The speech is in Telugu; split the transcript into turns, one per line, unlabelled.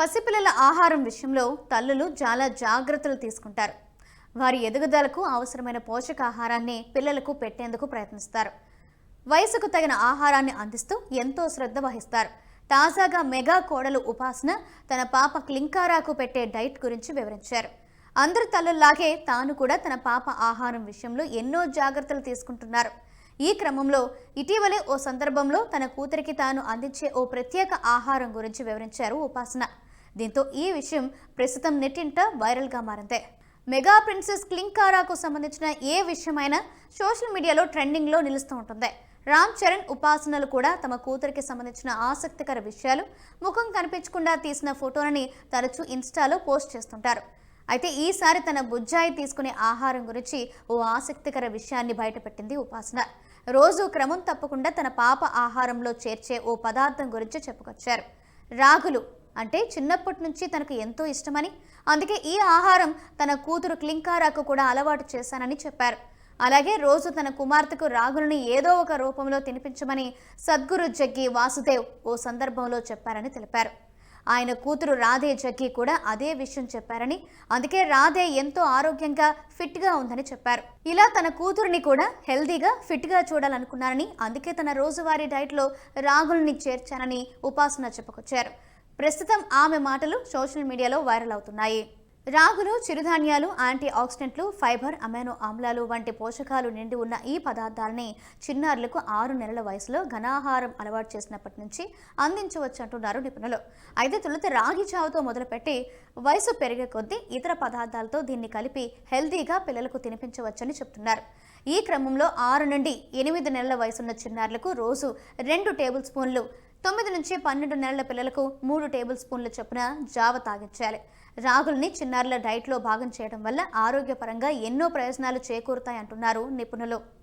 పసిపిల్లల ఆహారం విషయంలో తల్లులు చాలా జాగ్రత్తలు తీసుకుంటారు. వారి ఎదుగుదలకు అవసరమైన పోషకాహారాన్ని పిల్లలకు పెట్టేందుకు ప్రయత్నిస్తారు. వయసుకు తగిన ఆహారాన్ని అందిస్తూ ఎంతో శ్రద్ధ వహిస్తారు. తాజాగా మెగా కోడలు ఉపాసన తన పాప క్లింకారాకు పెట్టే డైట్ గురించి వివరించారు. అందరు తల్లుల్లాగే తాను కూడా తన పాప ఆహారం విషయంలో ఎన్నో జాగ్రత్తలు తీసుకుంటున్నారు. ఈ క్రమంలో ఇటీవలే ఓ సందర్భంలో తన కూతురికి తాను అందించే ఓ ప్రత్యేక ఆహారం గురించి వివరించారు ఉపాసన. దీంతో ఈ విషయం ప్రస్తుతం నెట్టింట వైరల్గా మారింది. మెగా ప్రిన్సెస్ క్లింకారాకు సంబంధించిన ఏ విషయమైనా సోషల్ మీడియాలో ట్రెండింగ్లో నిలుస్తూ ఉంటుంది. రామ్ చరణ్ ఉపాసనలు కూడా తమ కూతురికి సంబంధించిన ఆసక్తికర విషయాలు ముఖం కనిపించకుండా తీసిన ఫోటోలని తరచూ ఇన్స్టాలో పోస్ట్ చేస్తుంటారు. అయితే ఈసారి తన బుజ్జాయి తీసుకునే ఆహారం గురించి ఓ ఆసక్తికర విషయాన్ని బయటపెట్టింది ఉపాసన. రోజు క్రమం తప్పకుండా తన పాప ఆహారంలో చేర్చే ఓ పదార్థం గురించి చెప్పుకొచ్చారు. రాగులు అంటే చిన్నప్పటి నుంచి తనకు ఎంతో ఇష్టమని అందుకే ఈ ఆహారం తన కూతురు క్లింకారాకు కూడా అలవాటు చేశానని చెప్పారు. అలాగే రోజు తన కుమార్తెకు రాగులని ఏదో ఒక రూపంలో తినిపించమని సద్గురు జగ్గి వాసుదేవ్ ఓ సందర్భంలో చెప్పారని తెలిపారు. ఆయన కూతురు రాధే జగ్గి కూడా అదే విషయం చెప్పారని అందుకే రాధే ఎంతో ఆరోగ్యంగా ఫిట్గా ఉందని చెప్పారు. ఇలా తన కూతురిని కూడా హెల్దీగా ఫిట్గా చూడాలనుకున్నారని అందుకే తన రోజువారీ డైట్లో రాగుల్ని చేర్చానని ఉపాసన చెప్పుకొచ్చారు. ప్రస్తుతం ఆమె మాటలు సోషల్ మీడియాలో వైరల్ అవుతున్నాయి. రాగులు చిరుధాన్యాలు యాంటీ ఆక్సిడెంట్లు ఫైబర్ అమైనో ఆమ్లాలు వంటి పోషకాలు నిండి ఉన్న ఈ పదార్థాలని చిన్నారులకు ఆరు నెలల వయసులో ఘనాహారం అలవాటు చేసినప్పటి నుంచి అందించవచ్చు అంటున్నారు నిపుణులు. అయితే తొలుత రాగి చావుతో మొదలుపెట్టి వయసు పెరిగే కొద్దీ ఇతర పదార్థాలతో దీన్ని కలిపి హెల్తీగా పిల్లలకు తినిపించవచ్చని చెప్తున్నారు. ఈ క్రమంలో ఆరు నుండి ఎనిమిది నెలల వయసున్న చిన్నారులకు రోజు రెండు టేబుల్ స్పూన్లు తొమ్మిది నుంచి పన్నెండు నెలల పిల్లలకు మూడు టేబుల్ స్పూన్ల చొప్పున జావ తాగించాలి. రాగుల్ని చిన్నారుల డైట్లో భాగం చేయడం వల్ల ఆరోగ్యపరంగా ఎన్నో ప్రయోజనాలు చేకూరుతాయంటున్నారు నిపుణులు.